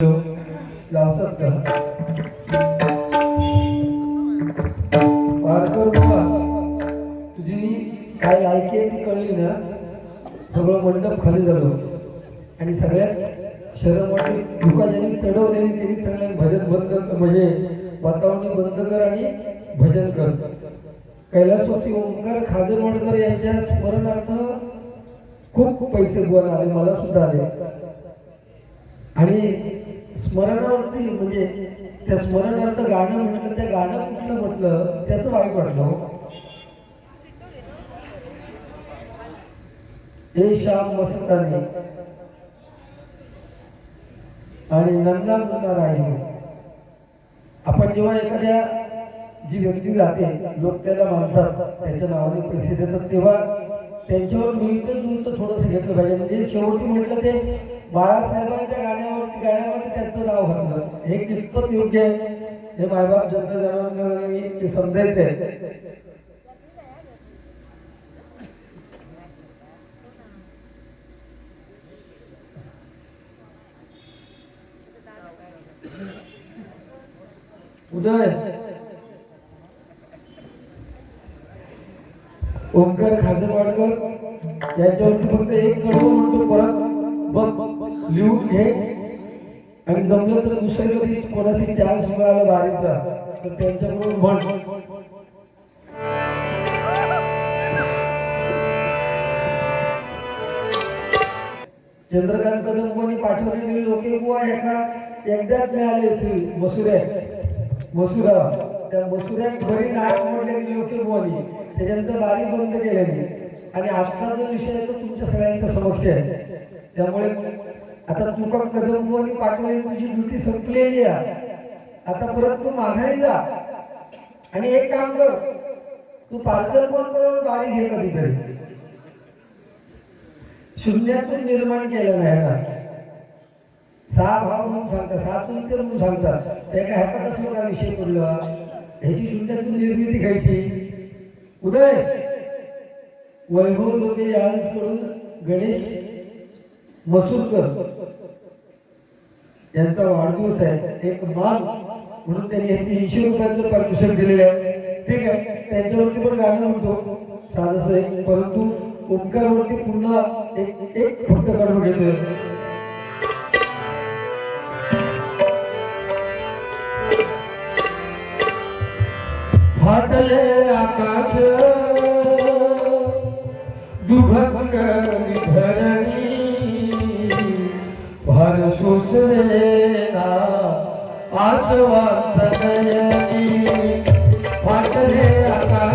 लावतात का पारकर बाबा तुझी काय लायकी कळली ना सगळं मंडप खाली झालं आणि सगळ्यात शरम वाटली धुका ज्यांनी चढवल्याने त्यांनी चांगल्या भजन बंद म्हणजे वातावरण बंद कर आणि भजन कर कैलासवासी ओंकार खाजरवाडकर यांच्या स्मरणार्थ खूप पैसे गोळा आले मला सुद्धा आले आणि स्मरणावरती म्हणजे त्या स्मरणार्थ गाणं म्हटलं त्या गाणं कुठलं म्हटलं त्याचं वाईट वाटलं हो. हे. श्याम मस्तानी आणि नंदा मुन्ना राही हो. आपण जेव्हा एखाद्या जी व्यक्ती जाते लोक त्याला मानतात त्याच्या नावाने पैसे देतात तेव्हा त्यांच्यावर मिळतं जुळतं थोडंसं घेतलं पाहिजे. म्हणजे शेवटी म्हटलं ते बाळासाहेबांच्या गाण्यावरती गाण्यामध्ये नाव घातलं. हे कितपत योग्य आहे? हे मायबाप जनता जनावरांनी ते उदय. ओंकार खाजरवाडकर यांच्यावरती फक्त एक कडवं म्हणतो परत बघ लिहून घे. आणि जमलं तर दुसरे कधी कोणाशी चान्स मिळाला बारीचा तर त्यांच्याकडून म्हण. चंद्रकांत कदम कोणी पाठवलेली लोके बुवा एका एकदाच मिळाले इथे मसुऱ्या. मसुरा त्या मसुऱ्यात भरी नाक मोडलेली लोके बुवानी त्याच्यानंतर बारी बंद केलेली. आणि आजचा जो विषय आहे तो तुमच्या सगळ्यांच्या समक्ष आहे. त्यामुळे आता तुका कदम बुवानी पाठवलेली तुझी ड्युटी संपलेली आहे. आता परत तू माघारी जा. आणि एक काम कर तू पालकर कोण करून बारी घे कधीतरी. शून्यातून निर्माण केलं नाही ना सहा भाव म्हणून सांगतात सहा चुलते म्हणून सांगतात त्या काय हातात असलो का विषय बोलला ह्याची शून्यातून निर्मिती घ्यायची. उदय वैभव लोके करून गणेश मसूरकर. यांचा वाढदिवस आहे एक मान म्हणून त्यांनी हे तीनशे रुपयाचं पारितोषिक दिलेलं आहे ठीक आहे त्यांच्यावरती पण गाणं म्हणतो साधस परंतु ओंकारवरती पुन्हा एक एक फक्त कडवं घेतोय फाटले आकाश दुभंग धरणी आसवांत वाटले आता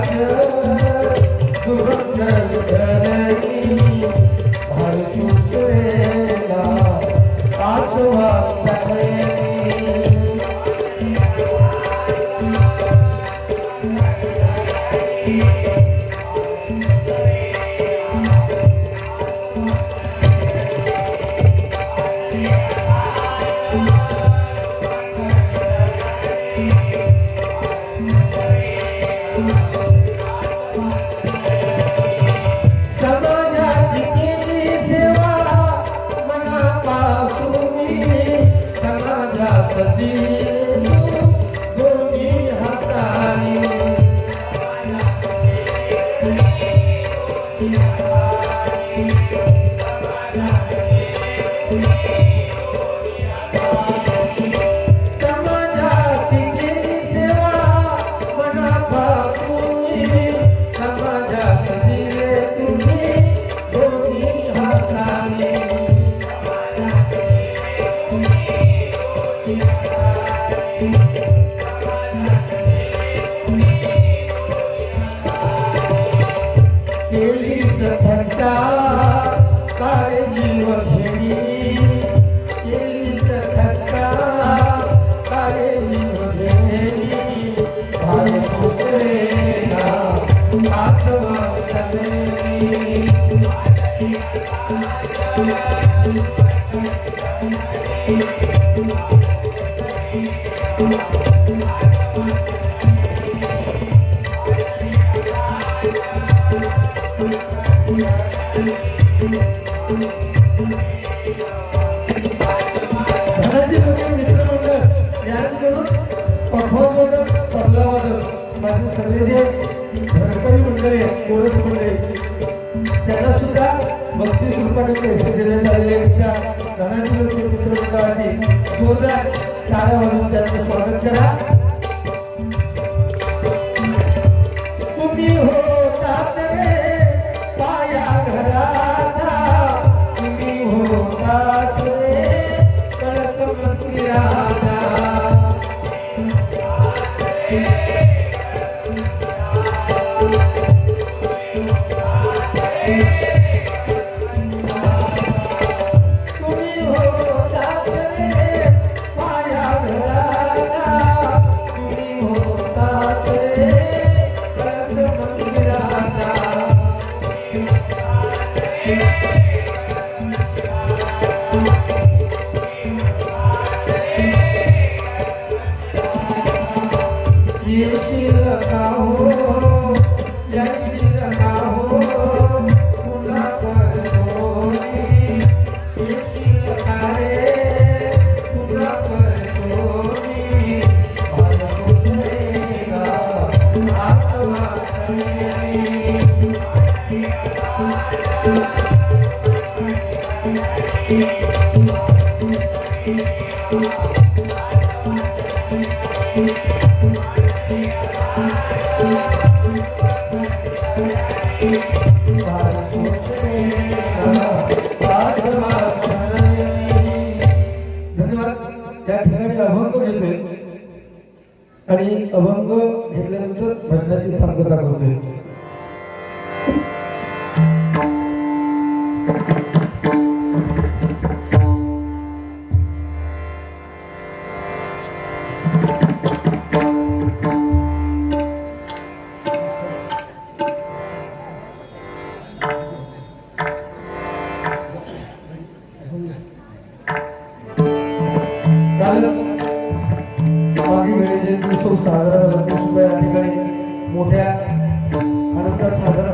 धनाजी मित्रमंडळ यांकडून पखवाजक तबलावादक माझे सगळे जे धडकरी मंडळी आहेत कोरस मंडळी त्यांना सुद्धा बक्षीस रुपयाने पैसे देण्यात आलेले आहेत. त्या धनाजी लोके मित्रमंडळाची जोरदार टाळ्या वाजवून त्यांचं स्वागत करा आणि अभंग घेतल्यानंतर भजनाची सांगता करतोय Thank you. वेळी साजरा झाला तो सुद्धा या ठिकाणी मोठ्या आनंदात साजरा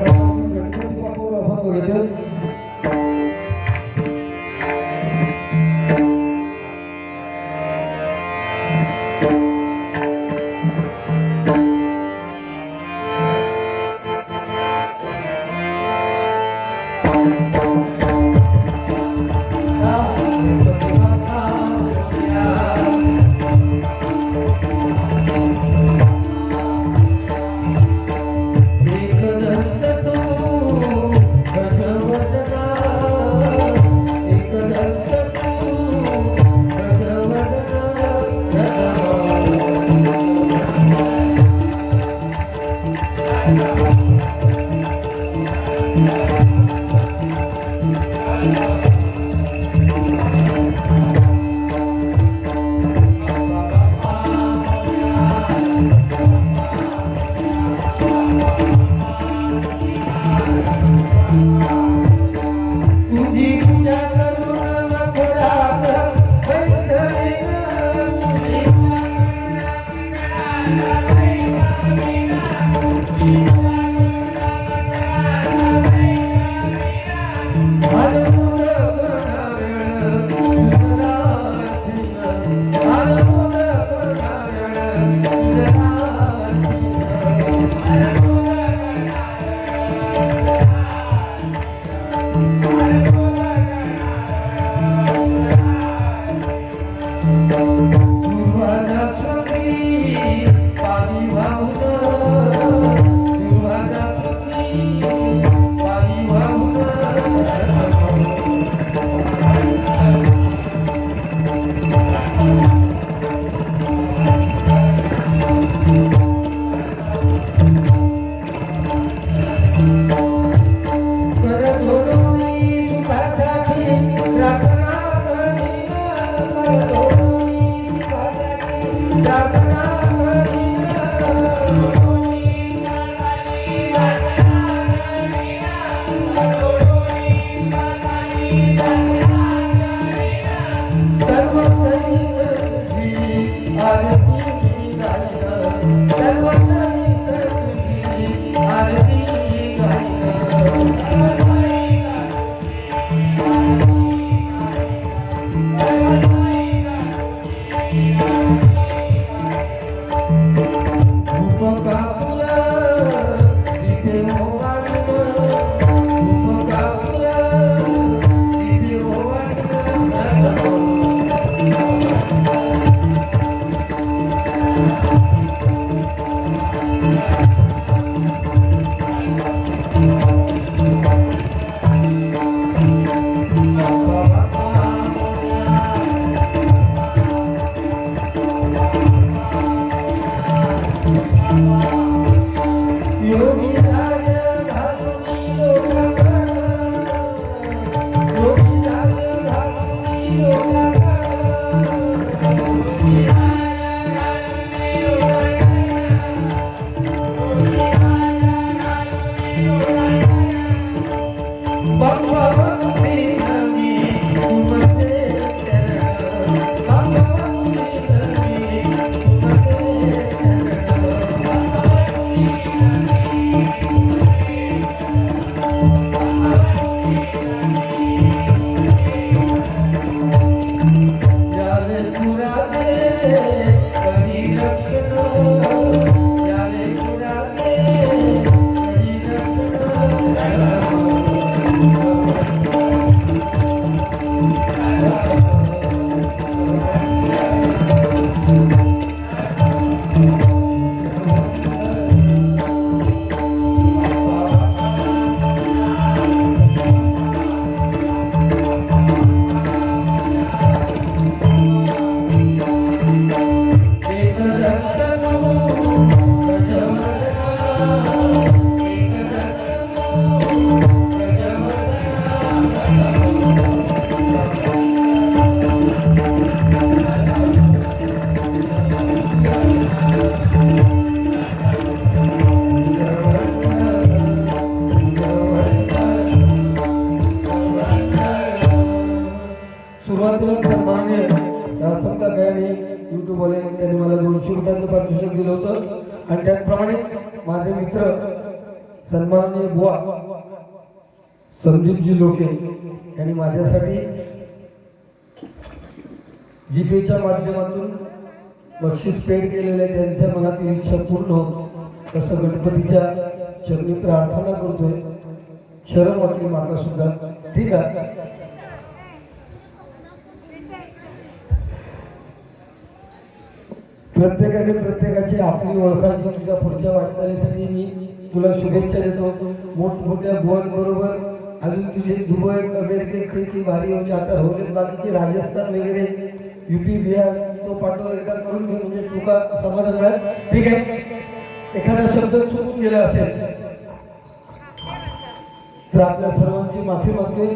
संदीपजी लोके यांनी माझ्यासाठी जी पेच्या माध्यमातून बक्षीस पेड केलेले त्यांच्या मनातील इच्छा पूर्ण हो तसं गणपतीच्या चरणी प्रार्थना करतोय. शरण वाटली माता सुद्धा. ठीक आहे. प्रत्येकाने प्रत्येकाची आपली ओळखायची तुझ्या पुढच्या वाटचालीसाठी मी तुला शुभेच्छा देतो. मोठमोठ्या गोल बरोबर अजून तुझे दुबई अमेरिके खिडकी भारी म्हणजे आता होते बाकीचे राजस्थान वगैरे युपी बिहार तो पाठव एकदा करून घे म्हणजे तुका समाधान मिळेल. ठीक आहे. एखादा शब्द चुकून गेला असेल तर आपल्या सर्वांची माफी मागतोय.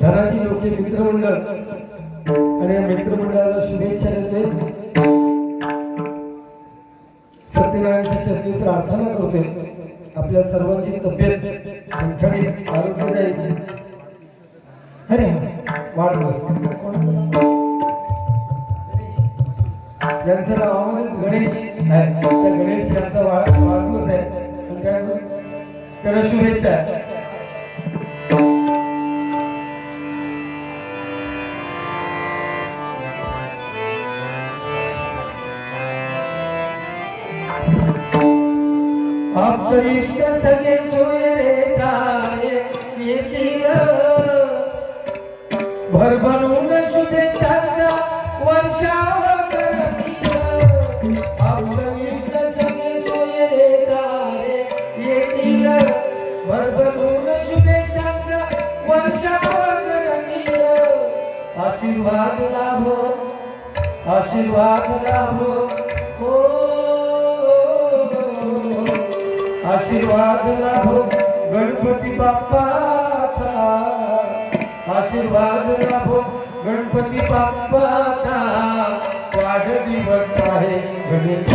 घराची लोके मित्रमंडळ. आणि या मित्रमंडळाला शुभेच्छा देते सत्यनारायणच्या चरणी प्रार्थना करते आपल्या सर्वांची तब्येत ठणठणीत आरोग्यदायी अरे वाढदिवस. यांचं नावामध्येच गणेश आहे. त्या गणेश यांचा वाढदिवस आहे. त्याला शुभेच्छा. आशीर्वाद लाभो हो, हो, हो. आशीर्वाद लाभो हो, गणपती बाप्पाचा. आशीर्वाद लाभो गणपती बाप्पाचा. वाढदिवस आहे गणेश